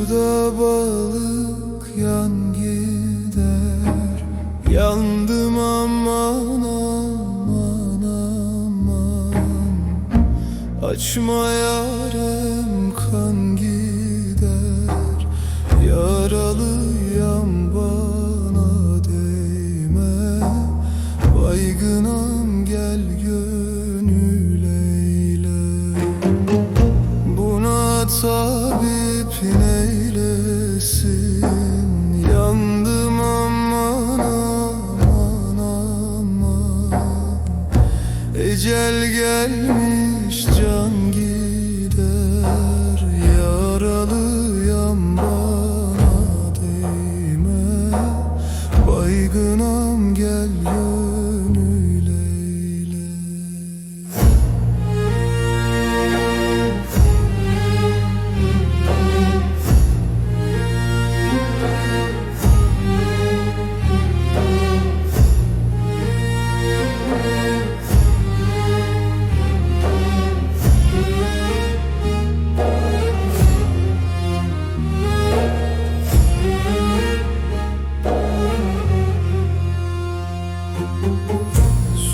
Suda balık yan gider. Yandım aman aman aman. Açma yarem kan gider. Yaralıyam bana değme. Baygınam gel gönül eyle. Buna tabip neylesin Yandım aman aman aman. Ecel gelmiş can gider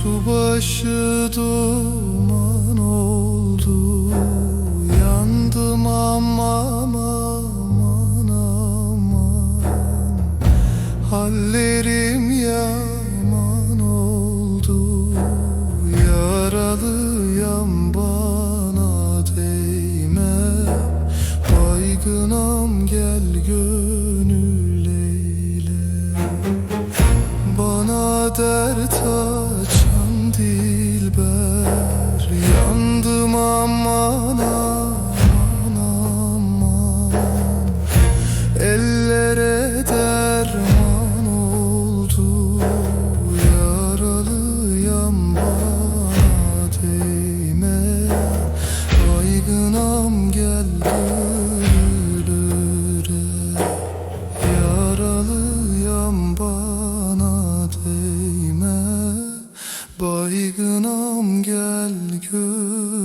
Subaşı duman oldu. Yandım aman aman aman. Hallerim yaman oldu. Yaralıyam bana Baygınam gel gönül